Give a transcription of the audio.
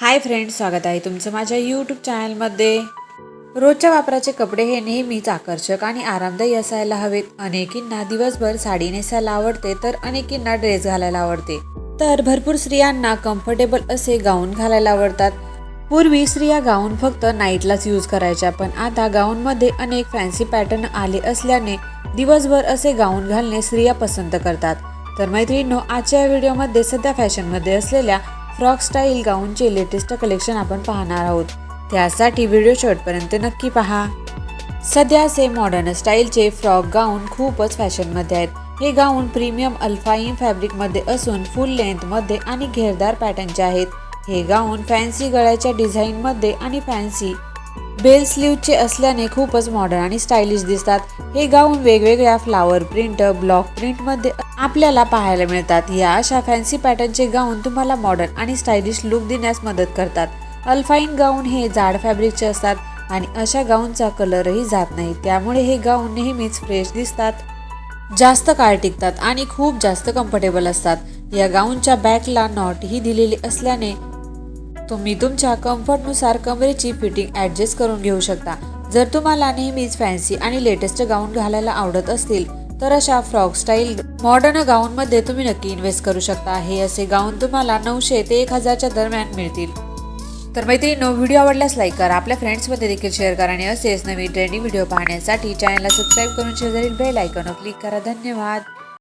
Hi friends स्वागत आहे तुमचं माझ्या यूट्यूब चॅनलमध्ये. रोजच्या वापराचे कपडे हे नेहमीच आकर्षक आणि आरामदायी असायला हवेत. अनेकींना दिवसभर साडी नेसायला आवडते तर अनेकींना ड्रेस घालायला आवडते. तर भरपूर स्त्रियांना कम्फर्टेबल असे गाऊन घालायला आवडतात. पूर्वी स्त्रिया गाऊन फक्त नाईटलाच यूज करायच्या पण आता गाऊनमध्ये अनेक फॅन्सी पॅटर्न आले असल्याने दिवसभर असे गाऊन घालणे स्त्रिया पसंत करतात. तर मैत्रिणींनो आजच्या व्हिडिओमध्ये सध्या फॅशनमध्ये असलेल्या फ्रॉक स्टाईल गाऊनचे लेटेस्ट कलेक्शन आपण पाहणार आहोत. त्यासाठी व्हिडिओ शॉर्टपर्यंत नक्की पहा. सध्या असे मॉडर्न स्टाईलचे फ्रॉक गाऊन खूपच फॅशनमध्ये आहेत. हे गाऊन प्रीमियम अल्फाईन फॅब्रिकमध्ये असून फुल लेंथमध्ये आणि घेरदार पॅटर्नचे आहेत. हे गाऊन फॅन्सी गळ्याच्या डिझाईनमध्ये आणि फॅन्सी बेल स्लीवचे असल्याने खूपच मॉडर्न आणि स्टायलिश दिसतात. हे गाऊन वेगवेगळ्या फ्लावर प्रिंट ब्लॉक प्रिंटमध्ये आपल्याला पाहायला मिळतात. या अशा फॅन्सी पॅटर्नचे गाऊन तुम्हाला मॉडर्न आणि स्टायलिश लुक देण्यास मदत करतात. अल्फाईन गाऊन हे जाड फॅब्रिकचे असतात आणि अशा गाऊनचा कलरही जात नाही. त्यामुळे हे गाऊन नेहमीच फ्रेश दिसतात. जास्त काळ टिकतात आणि खूप जास्त कम्फर्टेबल असतात. या गाऊनच्या बॅकला नॉट ही दिलेली असल्याने तुम्ही तुमच्या कम्फर्टनुसार कमरेची फिटिंग ॲडजस्ट करून घेऊ शकता. जर तुम्हाला नेहमीच फॅन्सी आणि लेटेस्ट गाऊन घालायला आवडत असतील तर अशा फ्रॉक स्टाईल मॉडर्न गाऊनमध्ये तुम्ही नक्की इन्व्हेस्ट करू शकता. हे असे गाऊन तुम्हाला नऊशे ते एक हजारच्या दरम्यान मिळतील. तर मैत्रिणींनो व्हिडिओ आवडल्यास लाईक करा. आपल्या फ्रेंड्समध्ये देखील शेअर करा आणि असेच नवीन ट्रेंडिंग व्हिडिओ पाहण्यासाठी चॅनलला सबस्क्राईब करून शेजारील बेल आयकॉनवर क्लिक करा. धन्यवाद.